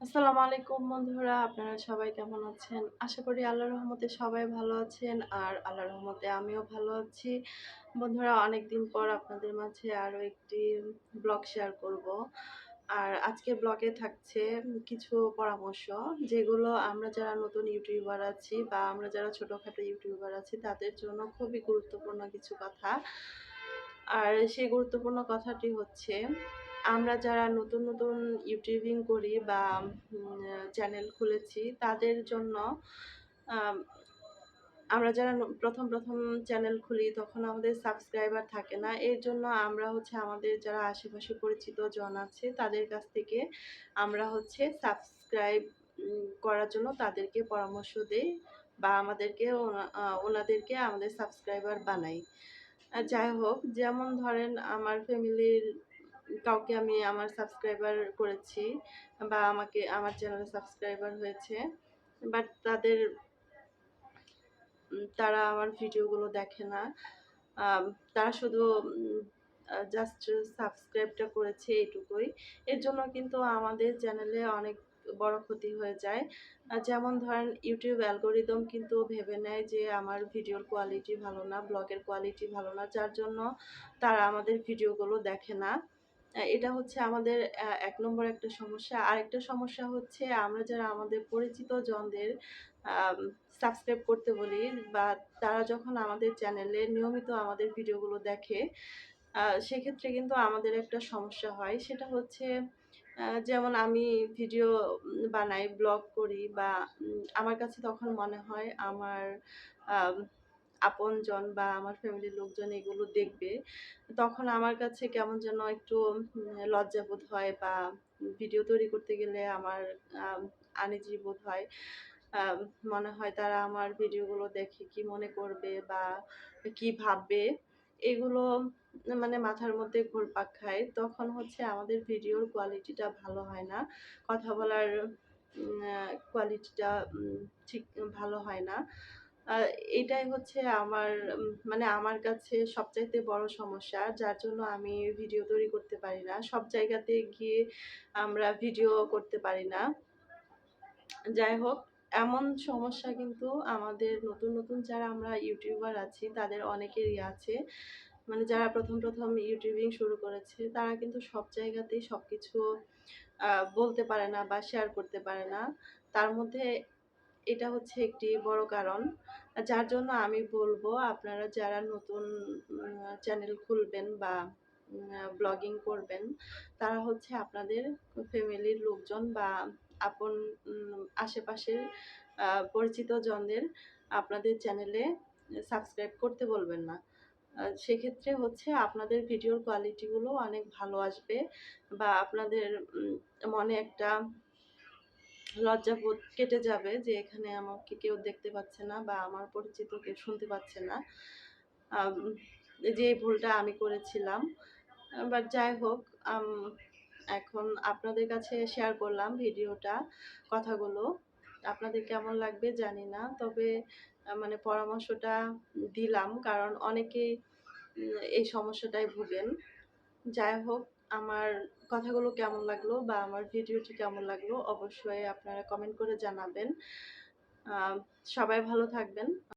আসসালামু আলাইকুম বন্ধুরা, আপনারা সবাই কেমন আছেন? আশা করি আল্লাহর রহমতে সবাই ভালো আছেন আর আল্লাহর রহমতে আমিও ভালো আছি। বন্ধুরা অনেক দিন পর আপনাদের মাঝে আরও একটি ব্লগ শেয়ার করব। আর আজকে ব্লগে থাকছে কিছু পরামর্শ, যেগুলো আমরা যারা নতুন ইউটিউবার আছি বা আমরা যারা ছোটোখাটো ইউটিউবার আছি, তাদের জন্য খুবই গুরুত্বপূর্ণ কিছু কথা। আর সেই গুরুত্বপূর্ণ কথাটি হচ্ছে আমরা যারা নতুন নতুন ইউটিউবিং করি বা চ্যানেল খুলেছি, তাদের জন্য আমরা যারা প্রথম প্রথম চ্যানেল খুলি, তখন আমাদের সাবস্ক্রাইবার থাকে না। এর জন্য আমরা হচ্ছে আমাদের যারা আশেপাশে পরিচিত জন আছে, তাদের কাছ থেকে আমরা হচ্ছে সাবস্ক্রাইব করার জন্য তাদেরকে পরামর্শ দেই বা আমাদেরকে ওনাদেরকে আমাদের সাবস্ক্রাইবার বানাই। যাই হোক, যেমন ধরেন আমার ফ্যামিলির কাউকে আমি আমার সাবস্ক্রাইবার করেছি বা আমাকে, আমার চ্যানেলে সাবস্ক্রাইবার হয়েছে। বাট তাদের তারা আমার ভিডিওগুলো দেখে না। তারা শুধু জাস্ট সাবস্ক্রাইবটা করেছে এইটুকুই। এর জন্য কিন্তু আমাদের চ্যানেলে অনেক বড় ক্ষতি হয়ে যায়। যেমন ধরেন ইউটিউব অ্যালগোরিদম কিন্তু ভেবে নেয় যে আমার ভিডিওর কোয়ালিটি ভালো না ব্লগের কোয়ালিটি ভালো না, যার জন্য তারা আমাদের ভিডিওগুলো দেখে না। এটা হচ্ছে আমাদের এক নম্বর একটা সমস্যা। আরেকটা সমস্যা হচ্ছে আমরা যারা আমাদের পরিচিত জনদের সাবস্ক্রাইব করতে বলি বা তারা যখন আমাদের চ্যানেলে নিয়মিত আমাদের ভিডিওগুলো দেখে সেক্ষেত্রে কিন্তু আমাদের একটা সমস্যা হয়। সেটা হচ্ছে যেমন আমি ভিডিও বানাই ব্লগ করি বা আমার কাছে তখন মনে হয় আমার আম, আপনজন বা আমার ফ্যামিলির লোকজন এগুলো দেখবে, তখন আমার কাছে কেমন যেন একটু লজ্জাবোধ হয় বা ভিডিও তৈরি করতে গেলে আমার আনিজি বোধ হয়। মনে হয় তারা আমার ভিডিওগুলো দেখে কি মনে করবে বা কি ভাববে, এগুলো মানে মাথার মধ্যে ঘুরপাক খায়। তখন হচ্ছে আমাদের ভিডিওর কোয়ালিটিটা ভালো হয় না, কথা বলার কোয়ালিটিটা ঠিক ভালো হয় না। এটাই হচ্ছে আমার মানে আমার কাছে সবচাইতে বড় সমস্যা, যার জন্য আমি ভিডিও তৈরি করতে পারি না। সব জায়গাতে গিয়ে আমরা ভিডিও করতে পারি না। যাই হোক, এমন সমস্যা কিন্তু আমাদের নতুন নতুন যারা আমরা ইউটিউবার আছি, তাদের অনেকেরই আছে। মানে যারা প্রথম প্রথম ইউটিউবিং শুরু করেছে, তারা কিন্তু সব জায়গাতেই সব কিছু বলতে পারে না বা শেয়ার করতে পারে না। তার মধ্যে এটা হচ্ছে একটি বড় কারণ। যার জন্য আমি বলব, আপনারা যারা নতুন চ্যানেল খুলবেন বা ব্লগিং করবেন, তারা হচ্ছে আপনাদের ফ্যামিলির লোকজন বা আপন আশেপাশের পরিচিত জনদের আপনাদের চ্যানেলে সাবস্ক্রাইব করতে বলবেন না। সেক্ষেত্রে হচ্ছে আপনাদের ভিডিওর কোয়ালিটিগুলো অনেক ভালো আসবে বা আপনাদের মনে একটা লজ্জাবোধ কেটে যাবে যে এখানে আমাকে কেউ দেখতে পাচ্ছে না বা আমার পরিচিত কেউ শুনতে পাচ্ছে না। যে ভুলটা আমি করেছিলাম। বাট যাই হোক এখন আপনাদের কাছে শেয়ার করলাম ভিডিওটা, কথাগুলো। আপনাদের কেমন লাগবে জানি না, তবে মানে পরামর্শটা দিলাম। কারণ অনেকেই এই সমস্যাটায় ভুগেন। যাই হোক আমার কথাগুলো কেমন লাগল বা আমার ভিডিওটি কেমন লাগল অবশ্যই আপনারা কমেন্ট করে জানাবেন। সবাই ভালো থাকবেন।